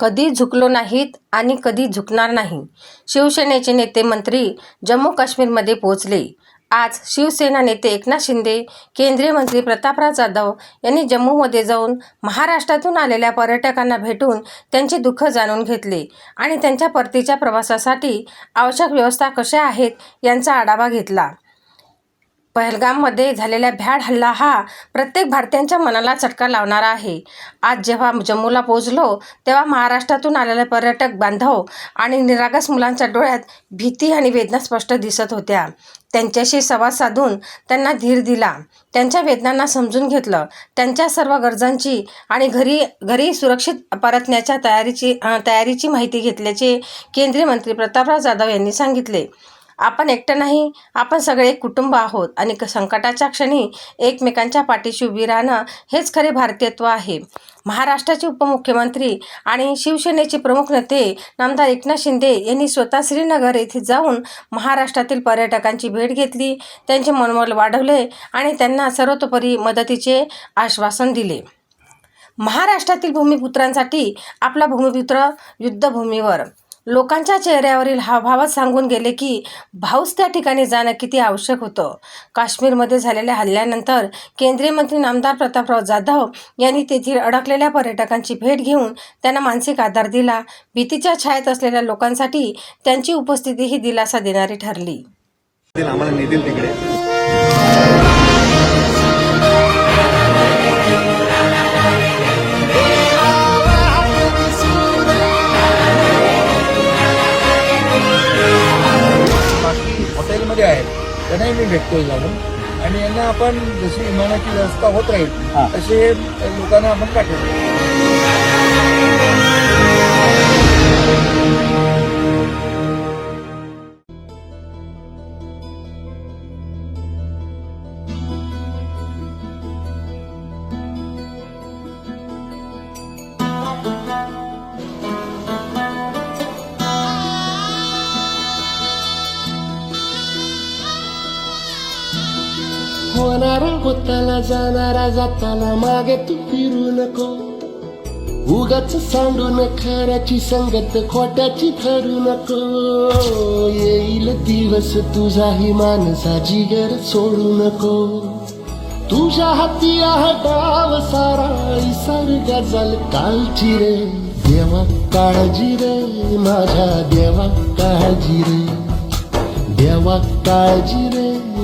कधी झुकलो नाहीत आणि कधी झुकणार नाही. शिवसेनेचे नेते मंत्री जम्मू काश्मीरमध्ये पोहोचले. आज शिवसेना नेते एकनाथ शिंदे केंद्रीय मंत्री प्रतापराव जाधव यांनी जम्मूमध्ये जाऊन महाराष्ट्रातून आलेल्या पर्यटकांना भेटून त्यांचे दुःख जाणून घेतले आणि त्यांच्या परतीच्या प्रवासासाठी आवश्यक व्यवस्था कशा आहेत यांचा आढावा घेतला. पहलगाममध्ये झालेला भ्याड हल्ला हा प्रत्येक भारतीयांच्या मनाला चटका लावणारा आहे. आज जेव्हा जम्मूला पोहोचलो तेव्हा महाराष्ट्रातून आलेले पर्यटक बांधव आणि निरागस मुलांच्या डोळ्यात भीती आणि वेदना स्पष्ट दिसत होत्या. त्यांच्याशी संवाद साधून त्यांना धीर दिला. त्यांच्या वेदनांना समजून घेतलं. त्यांच्या सर्व गरजांची आणि घरी घरी सुरक्षित परतण्याच्या तयारीची तयारीची माहिती घेतल्याचे केंद्रीय मंत्री प्रतापराव जाधव यांनी सांगितले. आपण एकटं नाही आपण सगळे एक कुटुंब आहोत आणि क- संकटाच्या क्षणी एकमेकांच्या पाठीशी उभी राहणं हेच खरे भारतीयत्व आहे. महाराष्ट्राचे उपमुख्यमंत्री आणि शिवसेनेचे प्रमुख नेते नामदार एकनाथ शिंदे यांनी स्वतः श्रीनगर येथे जाऊन महाराष्ट्रातील पर्यटकांची भेट घेतली त्यांचे मनोबल वाढवले आणि त्यांना सर्वतोपरी मदतीचे आश्वासन दिले. महाराष्ट्रातील भूमिपुत्रांसाठी आपला भूमिपुत्र युद्धभूमीवर लोकांच्या चेहऱ्यावरील हावभावात सांगून गेले की भाऊस त्या ठिकाणी जाणं किती आवश्यक होतं. काश्मीरमध्ये झालेल्या हल्ल्यानंतर केंद्रीय मंत्री नामदार प्रतापराव जाधव यांनी तेथील अडकलेल्या पर्यटकांची भेट घेऊन त्यांना मानसिक आधार दिला. भीतीच्या छायेत असलेल्या लोकांसाठी त्यांची उपस्थिती ही दिलासा देणारी ठरली. आम्हाला तिकडे. हॉटेलमध्ये आहेत. त्यांनाही मी भेटतोय जाऊन. आणि यांना आपण जशी विमानाची व्यवस्था होत राहील तसे लोकांना आपण पाठवतो. होणारा होताना जाणारा जाताना मागे तू फिरू नको. उगाच सांडून खऱ्याची संगत खोट्याची ठरू नको. येईल दिवस तुझाही माणसा जिगर सोडू नको. तुझ्या हाती आहे डाव सारा इसार गजल कालची रे देवा काळजी रे माझ्या देवा काळजी रे. देवा काळजी रे.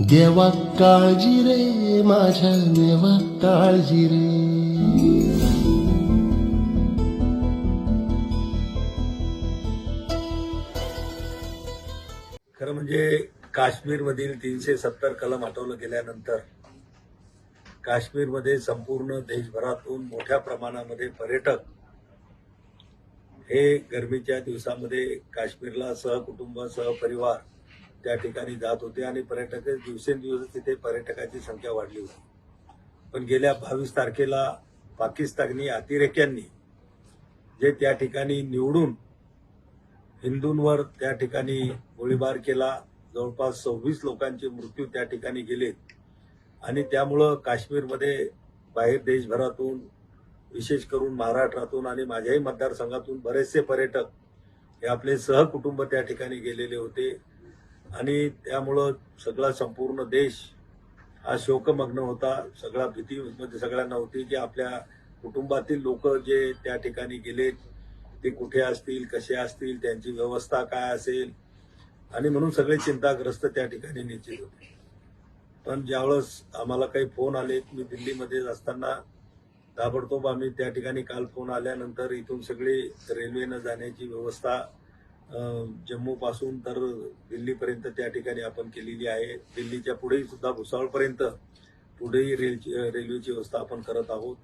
देवा काळजी रे माझ्या देवा काळजी रे. खरं म्हणजे काश्मीरमधील तीनशे सत्तर कलम हटवलं गेल्यानंतर काश्मीरमध्ये संपूर्ण देशभरातून मोठ्या प्रमाणामध्ये पर्यटक हे गरमीच्या दिवसामध्ये काश्मीरला सहकुटुंब सहपरिवार त्या ठिकाणी जात होते आणि पर्यटक दिवसेंदिवस तिथे पर्यटकाची संख्या वाढली होती. पण गेल्या बावीस तारखेला पाकिस्तानी अतिरेक्यांनी जे त्या ठिकाणी निवडून हिंदूंवर त्या ठिकाणी गोळीबार केला जवळपास सव्वीस लोकांचे मृत्यू त्या ठिकाणी गेलेत आणि त्यामुळं काश्मीरमध्ये बाहेर देशभरातून विशेष करून महाराष्ट्रातून आणि माझ्याही मतदारसंघातून बरेचसे पर्यटक हे आपले सहकुटुंब त्या ठिकाणी गेलेले होते. आणि त्यामुळं सगळा संपूर्ण देश हा शोकमग्न होता. सगळा भीतीमध्ये म्हणजे सगळ्यांना होती की आपल्या कुटुंबातील लोक जे त्या ठिकाणी गेलेत ते कुठे असतील कसे असतील त्यांची व्यवस्था काय असेल? आणि म्हणून सगळे चिंताग्रस्त त्या ठिकाणी निश्चित होते. पण ज्यावेळेस आम्हाला काही फोन आले मी दिल्लीमध्ये असताना ताबडतोब आम्ही त्या ठिकाणी काल फोन आल्यानंतर इथून सगळी रेल्वेनं जाण्याची व्यवस्था जम्मूपासून तर दिल्लीपर्यंत त्या ठिकाणी आपण केलेली आहे. दिल्लीच्या पुढेही सुद्धा भुसावळपर्यंत पुढेही रेल रेल्वेची व्यवस्था आपण करत आहोत.